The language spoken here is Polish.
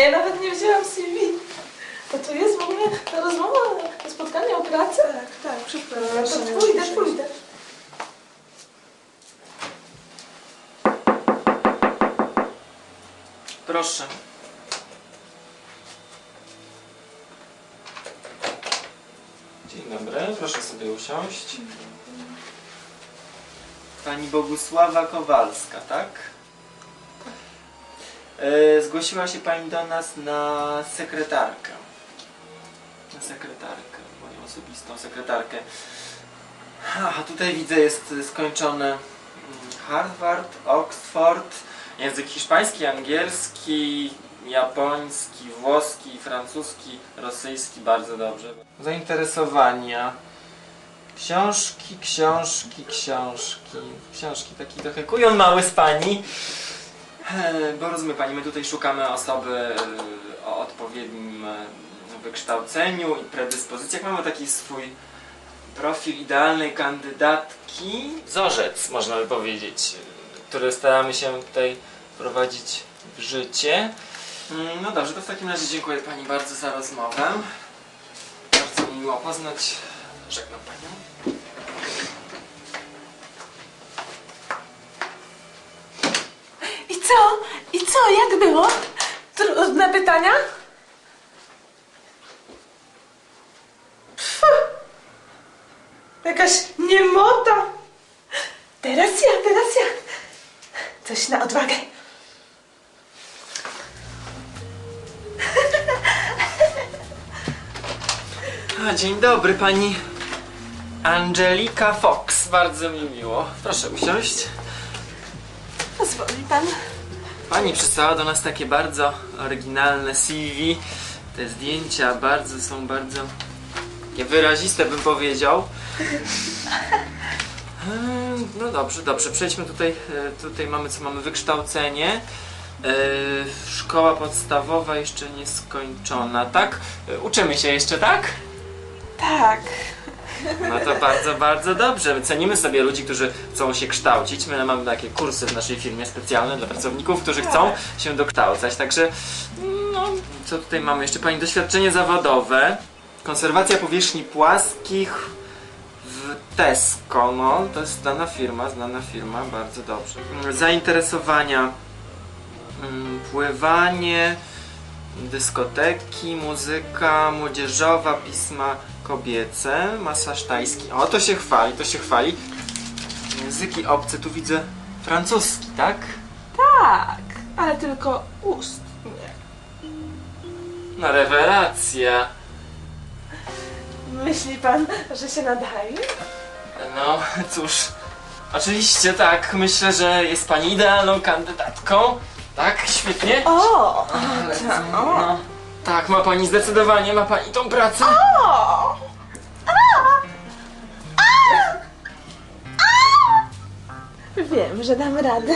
ja nawet nie wzięłam CV. To tu jest w ogóle ta rozmowa, spotkanie o pracę? Tak, tak, przepraszam. No to pójdę, pójdę. Proszę. Dzień dobry, proszę sobie usiąść. Pani Bogusława Kowalska, tak? E, zgłosiła się Pani do nas na sekretarkę. Na sekretarkę, moją osobistą sekretarkę. A tutaj widzę jest skończony mm, Harvard, Oxford, język hiszpański, angielski, japoński, włoski, francuski, rosyjski, bardzo dobrze. Zainteresowania. Książki, książki, książki. Książki, taki trochę kujon mały z pani. E, Bo rozumie pani, my tutaj szukamy osoby e, o odpowiednim e, wykształceniu i predyspozycjach. Mamy taki swój profil idealnej kandydatki. Wzorzec, można by powiedzieć, który staramy się tutaj wprowadzić w życie. Mm, No dobrze, to w takim razie dziękuję pani bardzo za rozmowę. Bardzo mi miło poznać. Żegnam panią. I co? I co? Jak było? Trudne pytania? Pfu. Jakaś niemota. Teraz ja, teraz ja. Coś na odwagę. A, dzień dobry, pani Angelika Fox. Bardzo mi miło. Proszę usiąść. Pozwoli pan. Pani przysłała do nas takie bardzo oryginalne CV. Te zdjęcia bardzo są bardzo wyraziste, bym powiedział. Ehm, No dobrze, dobrze. Przejdźmy tutaj. e, Tutaj mamy co mamy wykształcenie. E, Szkoła podstawowa jeszcze nieskończona, tak? E, Uczymy się jeszcze, tak? Tak. No to bardzo, bardzo dobrze. My cenimy sobie ludzi, którzy chcą się kształcić. My mamy takie kursy w naszej firmie specjalne dla pracowników, którzy chcą się dokształcać. Także, no, co tutaj mamy jeszcze? Pani doświadczenie zawodowe. Konserwacja powierzchni płaskich w Tesco. No, to jest znana firma, znana firma, bardzo dobrze. Zainteresowania. mm, Pływanie, dyskoteki, muzyka młodzieżowa, pisma kobiece, masaż tajski. O, to się chwali, to się chwali. Języki obce, tu widzę francuski, tak? Tak. Ale tylko ust. No rewelacja. Myśli pan, że się nadaje? No, cóż, oczywiście tak, myślę, że jest pani idealną kandydatką. Tak, świetnie. O! Ale, no, tak, ma pani zdecydowanie, ma pani tą pracę. O! Wiem, że dam radę.